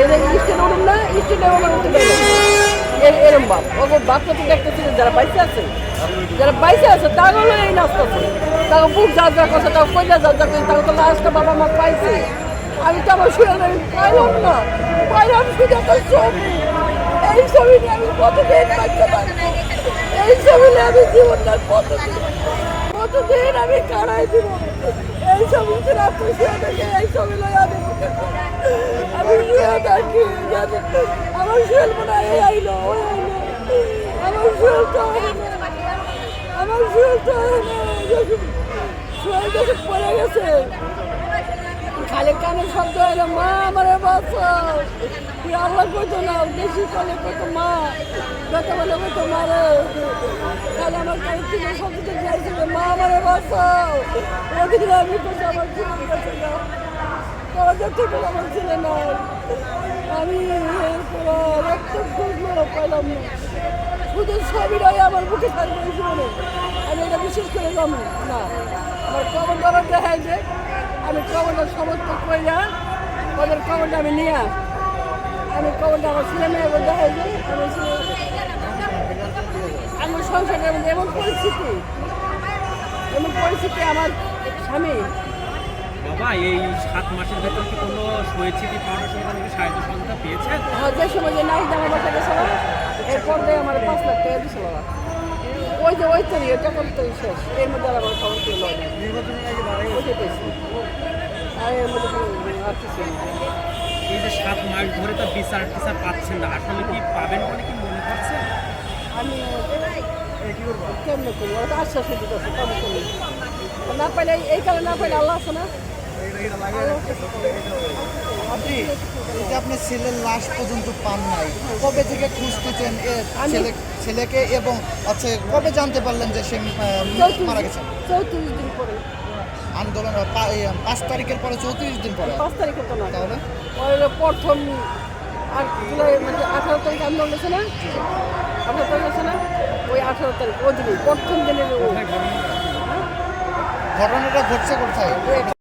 State উঠুন না স্টেটে ওখানে উঠে এরম বাপ। ওকে বাচ্চা তো দেখতেছিলেন যারা বাইসে আছে, যারা বাইসে আছে তাগুলো এই নাস্তা আছে। তাকে বুক যা যা করছে তাকে কইলা যা যা করছে তাকে তো লাস্টটা বাবা মা পাইছে। আমি তো আমার শুয়ে আমি পাইলাম না। পাইলাম শুধু একটা ছবি। এই ছবি নিয়ে আমি কতদিন বাচ্চা এই ছবি নিয়ে আমি জীবনটা কতদিন? কতদিন আমি কাড়াই দিব। এই সব আপনি শুয়ে থেকে এই ছবি লয়া দেব। আমি শুয়ে থাকি আমার শুয়ে মনে হয় এই আমার শুয়ে তো আমার শুয়ে তো শুয়ে যখন পড়ে গেছে খালি কানে শব্দ হলো, মা, আমারে বাঁচাও। আল্লাহ কইতো না, বেশি কলে কইতো মা বেটা বলে কইতো মারে খালি আমার কানে থেকে শব্দ যাইছিল মা, আমারে বাঁচাও। ওদিকে আমি কইতো আমার জীবন গেছে না। তোমাদের থেকে আমার ছেলে না। আমি রক্ত খুঁজলো পাইলাম না। শুধু ছবিটাই আমার বুকে থাকবে জীবনে। আমি এটা বিশেষ করে না। আমার কবর কবর দেখায় যে আমি কবরটা সমস্ত কইরা ওদের কবরটা আমি নিয়ে। আমি কবরটা আমার ছেলে মেয়ে দেখাই যে আমি আমার সংসারের মধ্যে এমন পরিস্থিতি এমন পরিস্থিতি আমার স্বামী বাবা এই সাত মাসের ভেতর কি কোনো শহীদ ফাউন্ডেশন কোনো সাহায্য সহায়তা পেয়েছেন আমার যে সময় যে নাইট আমার বাসা গেছিল এরপর দিয়ে আমার পাঁচ লাখ টাকা দিছিল ওরা। ওই যে ওই তো নিয়ে তখন তো শেষ। এর মধ্যে আর আমার খবর ছিল না ওইটাই পেয়েছি। আর এর মধ্যে আর কিছু। এই যে সাত মাস ধরে তো বিচার টিচার পাচ্ছেন না। আসলে কি পাবেন বলে কি মনে করছেন আমি কেমনে করি ওরা তো আশ্বাস দিতে আছে কেমন করি না পাইলে এই কারণে না পাইলে আল্লাহ আছে না? আপনি আপনি ছেলের লাশ পর্যন্ত পান নাই কবে থেকে খুঁজতেছেন ছেলে ছেলেকে এবং আচ্ছা কবে জানতে পারলেন যে সে মারা গেছে? চৌত্রিশ দিন পরে। আন্দোলন পাঁচ তারিখের পরে চৌত্রিশ দিন পরে? পাঁচ তারিখে তো না তাহলে? প্রথম আর জুলাই মানে আঠারো তারিখ আন্দোলন হয়েছে না? আঠারো তারিখ আছে না? ওই আঠারো তারিখ ওই দিনই প্রথম দিনের ঘটনাটা ঘটছে কোথায়?